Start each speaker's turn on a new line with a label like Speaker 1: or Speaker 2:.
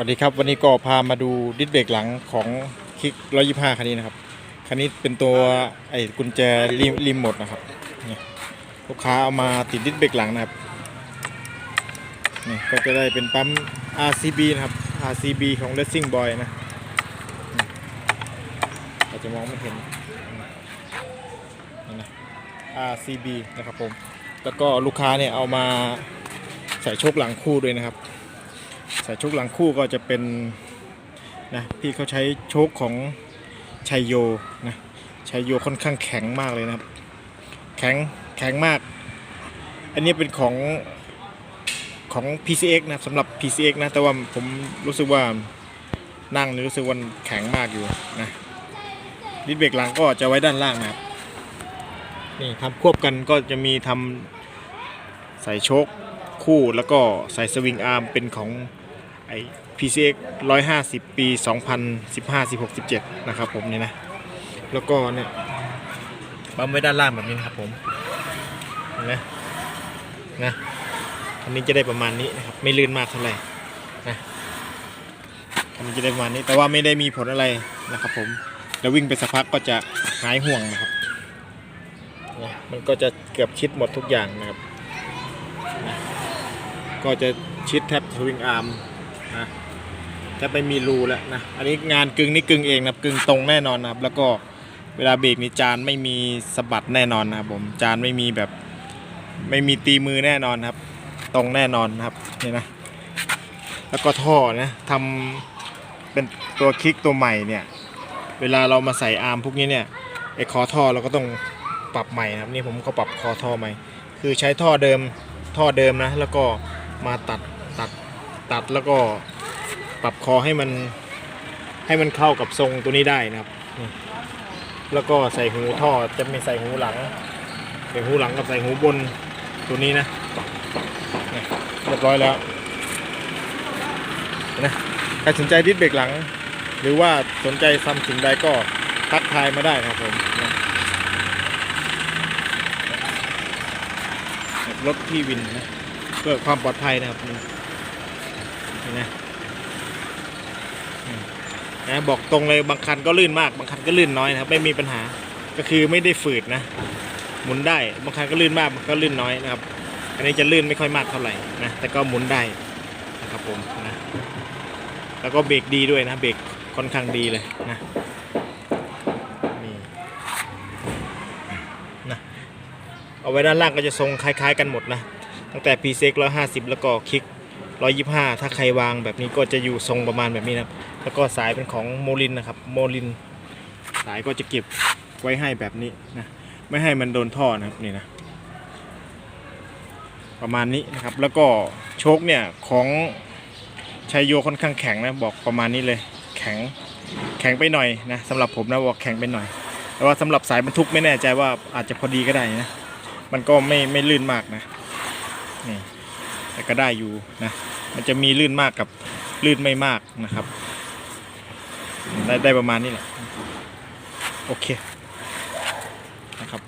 Speaker 1: วัสดีครับวันนี้ก็พามาดูดิสเบรกหลังของคลิก125คันนี้นะครับ คันนี้เป็นตัวไอ้กุญแจรีรีโมทนะครับนี่ลูกค้าเอามาติดดิสเบรกหลังนะครับนี่ก็จะได้เป็นปั๊ม RCB นะครับ RCB ของ Racing Boy นะอาจจะมองไม่เห็นนี่นะ RCB นะครับผม แล้วก็ลูกค้าเนี่ยเอามาใส่โชคหลังคู่ด้วยนะครับ ใส่ชคหลังคู่ก็จะเป็นนะพี่เขาใช้ชคของชัยโยนะชัยโยค่อนข้างแข็งมากเลยนะครับ แข็งแข็งมาก อันนี้เป็นของของ PCX นะสำหรับ PCX นะแต่ว่าผมรู้สึกว่านั่งนี่รู้สึกว่าแข็งมากอยู่นะดิสเบรกหลังก็จะไว้ด้านล่างนะครับนี่ทำควบกันก็จะมีทำใส่โชคคู่แล้วก็ใส่สวิงอาร์มเป็นของ ไอ้ PCX 150 ปี 2015 16 17 นะครับผมนี่นะ แล้วก็เนี่ยปั๊มไว้ด้านล่างแบบนี้นะครับผมเห็นไหมนะอันนี้จะได้ประมาณนี้นะครับ ไม่ลื่นมากเท่าไหร่นะอันนี้จะได้ประมาณนี้แต่ว่าไม่ได้มีผลอะไรนะครับผมแล้ววิ่งไปสักพักก็จะหายห่วงนะครับเนี่ยมันก็จะเกือบชิดหมดทุกอย่างนะครับก็จะชิดแท็บสวิงอาร์ม นะแทบไม่มีรูแล้วนะ อันนี้งานกึ่งนี่กึ่งเองนะกึ่งตรงแน่นอนนะครับ แล้วก็เวลาเบรกนี่จานไม่มีสะบัดแน่นอนนะครับผมจานไม่มีแบบไม่มีตีมือแน่นอนครับ ตรงแน่นอนครับนี่นะ แล้วก็ท่อนะทำเป็นตัวคลิกตัวใหม่เนี่ย เวลาเรามาใส่อาร์มพวกนี้เนี่ยไอ้คอท่อเราก็ต้องปรับใหม่นะครับนี่ผมก็ปรับคอท่อใหม่ คือใช้ท่อเดิมท่อเดิมนะ แล้วก็มาตัดตัด ตัดแล้วก็ปรับคอให้มันให้มันเข้ากับทรงตัวนี้ได้นะครับ แล้วก็ใส่หูท่อจะไม่ใส่หูหลัง ใส่หูหลังกับใส่หูบนตัวนี้นะเรียบร้อยแล้วนะใครสนใจดิสเบรกหลัง หรือว่าสนใจซัมสิ่งใดก็ทักทายมาได้นะครับผมรถที่วินนะเพื่อความปลอดภัยนะครับ ห็นไหมนะบอกตรงเลยบางคันก็ลื่นมากบางคันก็ลื่นน้อยนะครับไม่มีปัญหาก็คือไม่ได้ฝืดนะหมุนได้บางคันก็ลื่นมากบางคันก็ลื่นน้อยนะครับ อันนี้จะลื่นไม่ค่อยมากเท่าไหร่นะแต่ก็หมุนได้นะครับผมนะแล้วก็เบรกดีด้วยนะเบรกค่อนข้างดีเลยนะนี่นะเอาไว้ด้านล่างก็จะทรงคล้าย ๆ กันหมดนะตั้งแต่ p ีเซ็ก150แล้วก็คลิก 125 ถ้าใครวางแบบนี้ก็จะอยู่ทรงประมาณแบบนี้นะครับ แล้วก็สายเป็นของโมลินนะครับ โมลิน สายก็จะเก็บไว้ให้แบบนี้นะ ไม่ให้มันโดนท่อนะครับนี่นะ ประมาณนี้นะครับ แล้วก็โชคเนี่ยของชัยโยค่อนข้างแข็งนะ บอกประมาณนี้เลย แข็ง แข็งไปหน่อยนะสำหรับผมนะบอกแข็งไปหน่อย แต่ว่าสำหรับสายบรรทุกไม่แน่ใจว่าอาจจะพอดีก็ได้นะ มันก็ไม่ไม่ลื่นมากนะ นี่ แต่ก็ได้อยู่นะมันจะมีลื่นมากกับลื่นไม่มากนะครับ ได้ได้ประมาณนี้แหละโอเคนะครับ